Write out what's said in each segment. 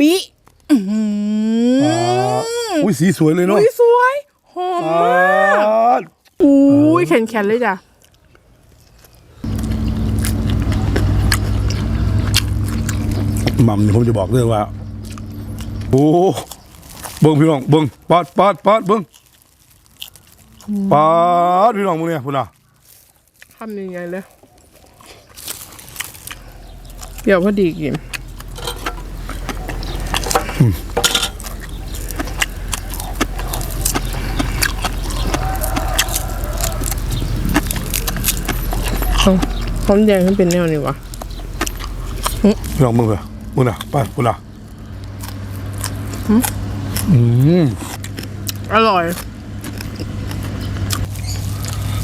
บิอื้อหืออุ้ยสีสวยเลยเนาะอุ้ยสวย หอมมากอ่าอุ้ยแข็งๆเลยจ้ะหม่ำนี่ผมจะบอกเลยว่า โอ้เบิ้งพี่น้องเบิ้งปาดปาดปาดเบิ้งปาดพี่น้องมึงเนี่ยพุ่นอะทำยังไงเลยเดี๋ยวพอดีกิน เอาพร้อมแดงขึ้นเป็นแนวนี้วะพี่น้องมึงเหรอมึงอะปาดพุ่นอะอืมอร่อย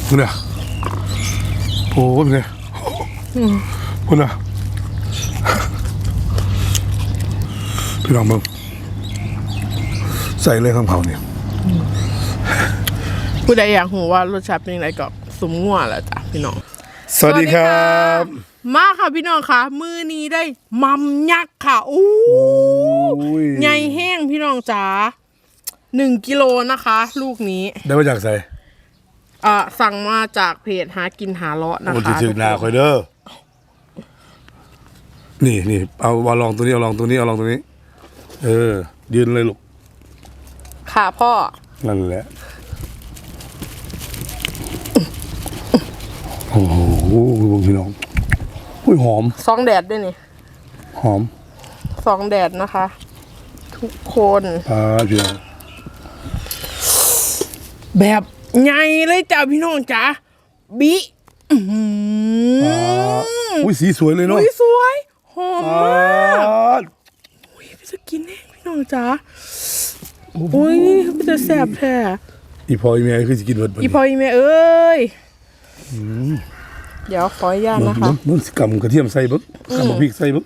มึงเนี่ยโอ้ยมึงเนี่ยพุ่นอะพี่น้องมึง ใส่เลยข้างเผาเนี่ยผู้ใดอยากหูว่ารสชาติเป็นยังไงก็สมงัวแหละจ้ะพี่น้อง สวัสดีครับ มาค่ะพี่น้องค่ะ มือนี้ได้มัมยักษ์ค่ะอู้อุ้ยใหญ่แห้งพี่น้องจ๋าหนึ่งกิโลนะคะ ลูกนี้ได้มาจากใส่อ่าสั่งมาจากเพจหากินหาเลาะนะโอ้คะถึงนาคอยเด้อนี่นี่เอาเอาลองตัวนี้เอาลองตัวนี้เอาลองตัวนี้ เออ ยืนเลยลูก ค่ะพ่อ นั่นแหละ โอ้โหพี่น้องอุ้ยหอม สองแดดด้วยนี่หอมสองแดดนะคะ ทุกคนอ่าพี่น้องแบบใหญ่เลยจ้ะพี่น้องจ๋าบิอื้อหืออ่าอุ้ยสีสวยเลยเนาะอุ้ยสวย หอมอ่ามากอุ้ยพี่จะกินแห้งพี่น้องจ๋า อุ้ยพี่จะแสบแท้อีพออีเมียคือจะกินเบิดบัดอีนี้พออีเมเอ้ยเดี๋ยวขออนุญาตมึงนะคะมึงมึงสิกำกระเทียมใส่เบึกกำบักพริกใส่เบึก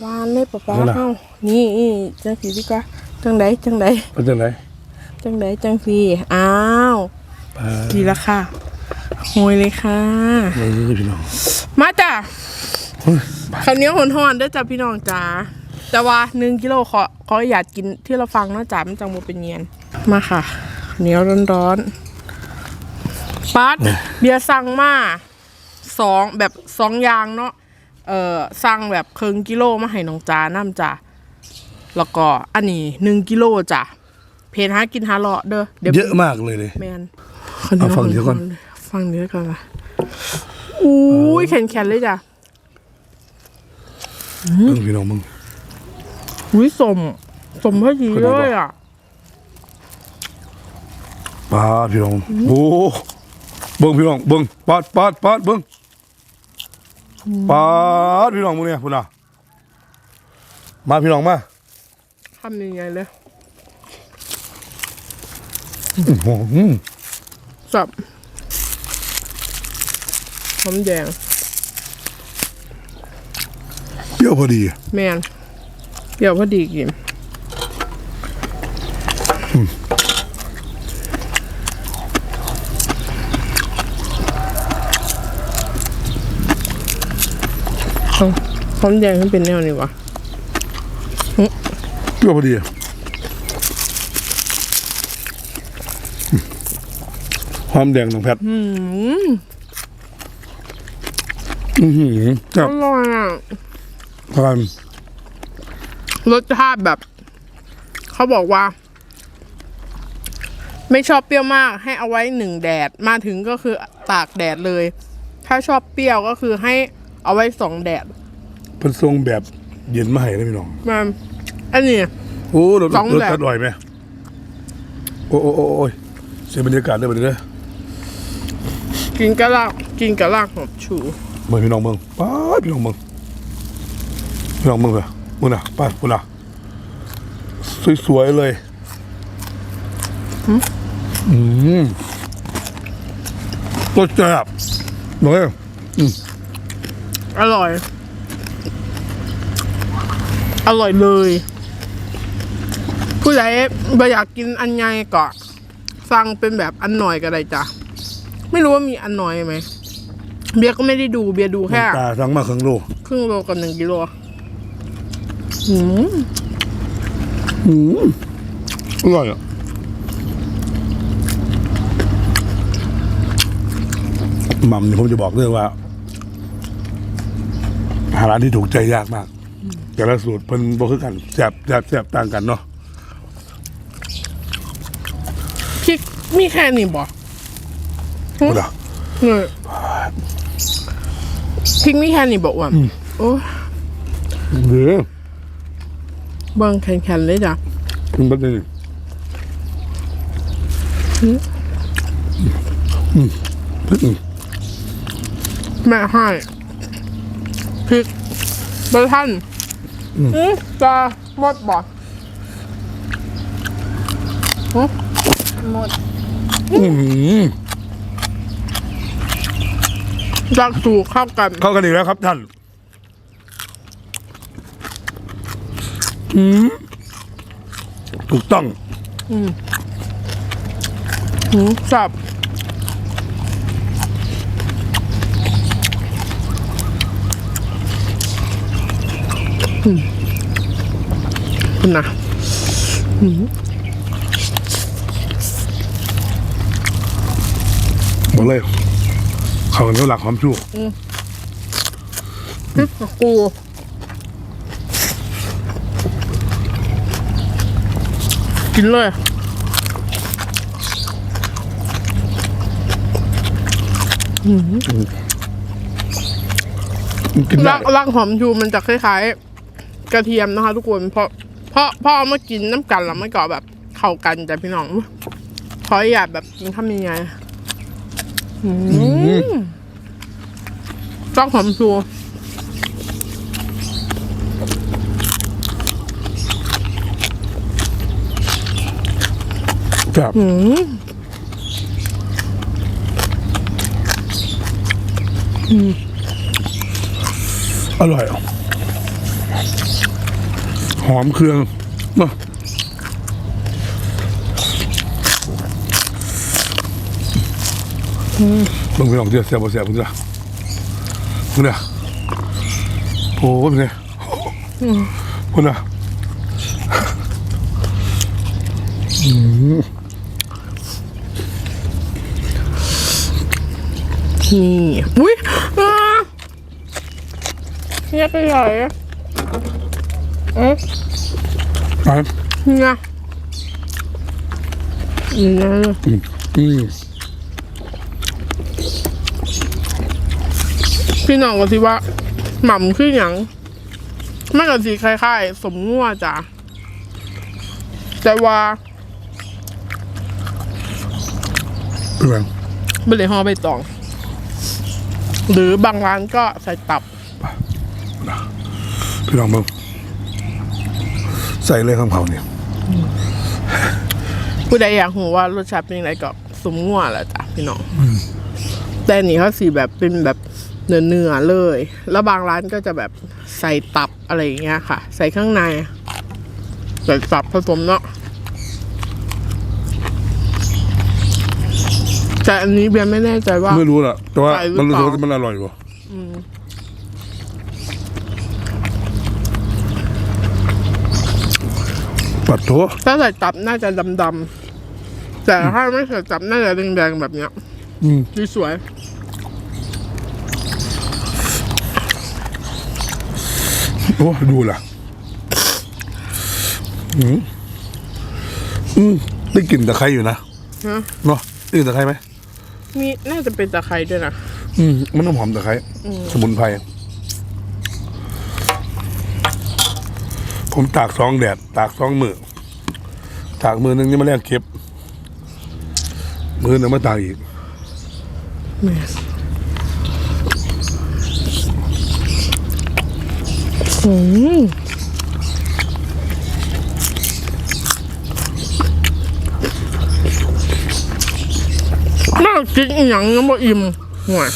หวานเลยป๊าป๊าเอาล่ะเอ้านี่นี่จังสีดีกว่าจังไดจังไดเป็นจังไดจังไดจังสีอ้าวอ่าดีละค่ะโหยเลยค่ะ นี่พี่น้องมาจ้ะเฮ้ยข้าวเหนียวหอนๆเด้อจ้ะพี่น้องจ๋า แต่ว่าหนึ่งกิโลขอขออยากกินที่เราฟังเนาะจ๋ามันจังโมเป็นเนียนมาค่ะข้าวเหนียวร้อนๆปัดเบียร์สั่งมาสองแบบสองอย่างเนาะเอ่อสั่งแบบครึ่งกิโลมาให้น้องจ๋าน้ำจ้ะแล้วก็อันนี้หนึ่งกิโลจ้ะเพนหากินหาเลาะเด้อเดี๋ยวเยอะมากเลยเลยแมนเอาฟังเดี๋ยวก่อนฟังเดี๋ยวก่อนละอุ้ยแข็งๆเลยจ้ะเบิ่งพี่น้องมึง อุ้ยสม สมพอดีคนไหนเลบอกยอะปาดพี่น้องโอ้เบิ่งพี่น้องเบิ่งปาดปาดปาดเบิ่งปาดพี่น้องมึงเนี่ยพุ่นอะมาพี่น้องมาทำยังไงเลยอื้อหือสับหอมแดงเปรี้ยวพอดี แมน เดี๋ยวพอดีกินเอาหอมแดงมันเป็นแนวนี้วะเปรี้ยวพอดีหอมแดงน้องแพทอืมอือหือจัอบร่อยอะทาน รสชาติแบบ เขาบอกว่า ไม่ชอบเปรี้ยวมาก ให้เอาไว้หนึ่งแดดมาถึงก็คือตากแดดเลย ถ้าชอบเปรี้ยวก็คือให้เอาไว้สองแดดเพิ่นทรงแบบเย็นมาให้นะพี่น้องมันอันนี้ โอ้รสสองรสแบบ ชาติอร่อยไหมโอ้โอ้โอ้โอ้ยเสียบรรยากาศได้บัดนี้เด้อกินกะลากกินกะลากหอมชูเบิ่งพี่น้องเบิ่งป้าดพี่น้องเบิ่งพี่น้องเบิ่งเถอะมึงน่ะป้าดพุ่นน่ะสวยๆเลยอืมรสจัดบอกเลยอร่อย อร่อยเลย ผู้ใดบ่อยากกินอันใหญ่ก็สั่งเป็นแบบอันหน่อยก็ได้จ้ะ ไม่รู้ว่ามีอันหน่อยไหม เบียร์ก็ไม่ได้ดูเบียร์ดูแค่ตาสั่งมาครึ่งโลครึ่งโลกับหนึ่งกิโล อืมอืมอร่อยอะหม่ำเนี่ยผมจะบอกเลยว่า หาร้านที่ถูกใจยากมาก แต่ละสูตรเพิ่นบ่คือกันแซ่บแซ่บแซ่บต่างกันเนาะพริกมีแค่นี้บ่พูดอะเนี่ยพริกมีแค่นี้บ่อ้วนโอ้ยหรือ เบิ่งแข็งๆเลยจ้ะมันเป็นอืมแม่ให้พริกเบอร์ท่านอืมจะหมดบ่หมดอืมจากสูเข้ากัน เข้ากันอีกแล้วครับท่าน อืม ถูกต้องหืมสับอืมคุณนะหมดเลยเขาเนื้อหลักความชั่วพริก กับกูกินเลยกินได้รากรากหอมชูมันจะคล้ายๆ กระเทียมนะคะ ทุกคนเพราะเพราะพ่อเอามากินน้ำกันแล้วมันก็แบบเข้ากันจ้ะพี่น้องขออยากแบบกินข้าวมีไงอืมรากหอมชู ครับอร่อยอะหอมเครื่องเนาะบางทีลองเสียเสียบ่เสียคุณจ้ะคุณเนี่ยโอ้เป็นไงคุณน่ะนี่อุ้ ยอ่าเนี่ยไปใหญ่เอ๊ะไปเนี่ยนี่นะอืมอืมพี่น้องก็สิว่า หม่ำคืออย่างมันก็สีคล้ายๆ สมงัวจ้ะแต่ว่าเป็นไงไม่ได้ห่อใบตอง หรือบางร้านก็ใส่ตับ พี่ลองมึงใส่เลยข้างเผาเนี่ยผู้ใดอยากรู้ว่ารสชาติเป็นยังไงก็สมงัวแหละจ้ะพี่น้องแต่อันนี้เขาสีแบบเป็นแบบเนื้อเนื้อๆเลย แล้วบางร้านก็จะแบบใส่ตับอะไรอย่างเงี้ยค่ะ ใส่ข้างในใส่ตับผสมเนาะ แต่อันนี้เบียร์ไม่แน่ใจว่า ไม่รู้ล่ะ แต่ว่าใส่หรือมันรู้สึกเปล่าว่ามันอร่อยกว่าปัดโถถ้าใส่ตับน่าจะดำๆแต่ถ้าไม่ใส่ตับน่าจะแดงๆแบบเนี้ย อืมที่สวยโอ้ดูล่ะ อืมอืมได้กลิ่นตะไคร้อยู่นะฮะเนาะได้กลิ่นตะไคร้ไหม มีน่าจะเป็นตะไคร้ด้วยนะ อืมมันต้องหอมตะไคร้สมุนไพรผมตากสองแดด ตากสองมือตากมือหนึงนี่มาแลกเก็บ มือหนึงมาตากอีก แม่อืม กินอหย่างยังบ่อิ่มห่วย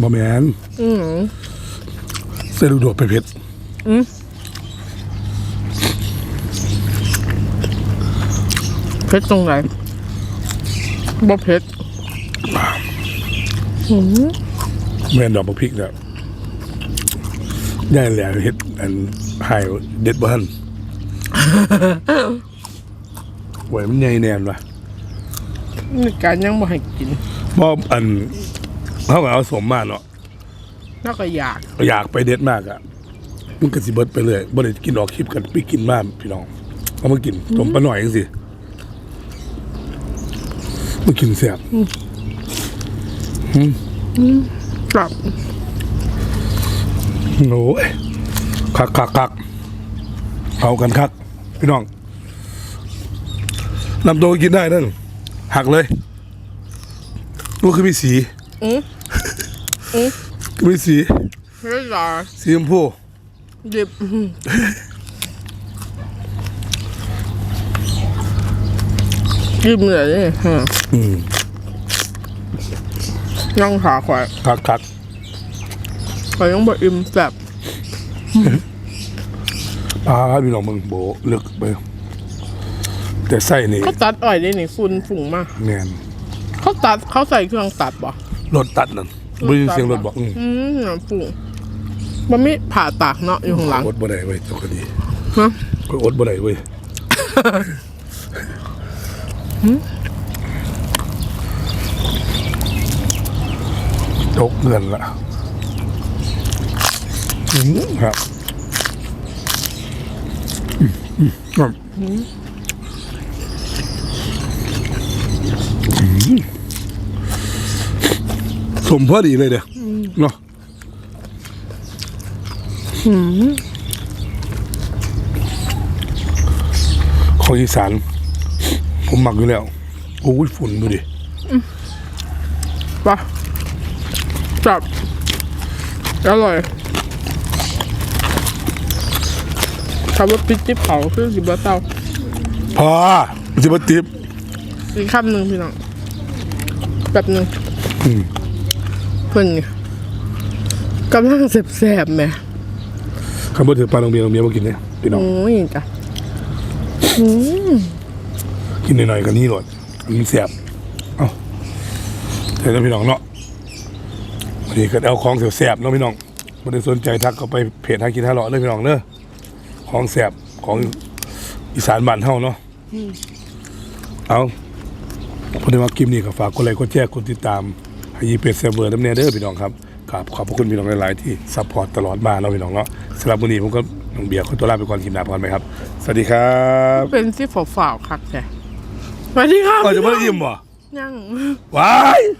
บะแมนอืมเส้นลูกโดดไปเผ็ดเผ็ดตรงไหนบ่เผ็ดแมนดอกมะพริกเนี่ยย่ายแหล่เฮ็ดอันไฮเด็ดบ้านหวยมันใหญ่แน่นว่ะนี่ การยังบ่ให้กินบ่อันเขาก็เอาสมมาเนาะแล้วก็อยากอยากไปเด็ดมากอะมันก็สิเบิดไปเลยบ่ได้กินออกคลิปกันไปกินมาพี่น้องเอามากินต้มปลาหน่อยจังสิมากินแซ่บกลับโอ้ยคักคักคักเอากันคัก พี่น้องนำตัวกินได้นั่น หักเลยตัวคือมีสีอืออือคือมีสีเฮ้ยหรอสีชมพูดิบอื้อกินเลยนี่ฮะอืมยังขาควายคักคักควายยังบ่อิ่มแซ่บอ่าพี่น้องมึงโบเลือกไป แต่ไส้นี่เขาตัดอ้อยได้นี่ฝุ่นฝุ่งมากแมนเขาตัดเขาใส่เครื่องตัดบ่รถตัดนั่นไม่ยินเสียงรถบอกอืมอืมน้ำฝุ่งมันไม่ผ่าตากเนาะอยู่ข้างหลังอดบ่ได้เว้ยเจ้าคดีฮะก็อดบ่ได้เว้ยตกเงินละอืมครับอืมอืมครับอืม สมพอดีเลยเด้ออเนาะของอีสานผมหมักอยู่แล้ว โอ้ยฝุ่นดูดิปะจับ อร่อยคำว่าปิดจิ๊บเผาคือสิบะเต้าพอมันจะมาติบอีกคำหนึ่งพี่น้องแบบหนึ่งอืม เพิ่นนี่กำลังแสบๆแหม่คำว่าถือปลาโรงเบียร์โรงเบียร์มากินเนี่ยพี่น้องโอ้ยจ้ะกินหน่อยๆกันนี่หลดมันเสียบเอ้าเดี๋ยวพี่น้องเนาะวันนี้ก็เอาของเสียบแสบๆเนาะพี่น้องไม่ได้สนใจทักก็ไปเพจหากินหาเลาะเลยพี่น้องเนอะของแสบของอีสานบ้านเฮาเนาะเอาพอดีว่าคลิปนี้ก็ฝากกดไลค์กดแชร์กดติดตามให้ ยีเป็ดเซเวอร์น้ำเนเด้อพี่น้องครับกราบขอบพระคุณพี่น้องหลาย ๆ ที่ซัพพอร์ตตลอดมาเนาะพี่น้องเนาะสำหรับวันนี้ผมก็น้องเบียร์ขอตัวลาไปก่อนกินน้ำก่อนไหมครับ สวัสดีครับเป็นที่ฝ่าๆคักแท้สวัสดีครับก็จะไม่ได้ยิ้มบ่ยังว้าย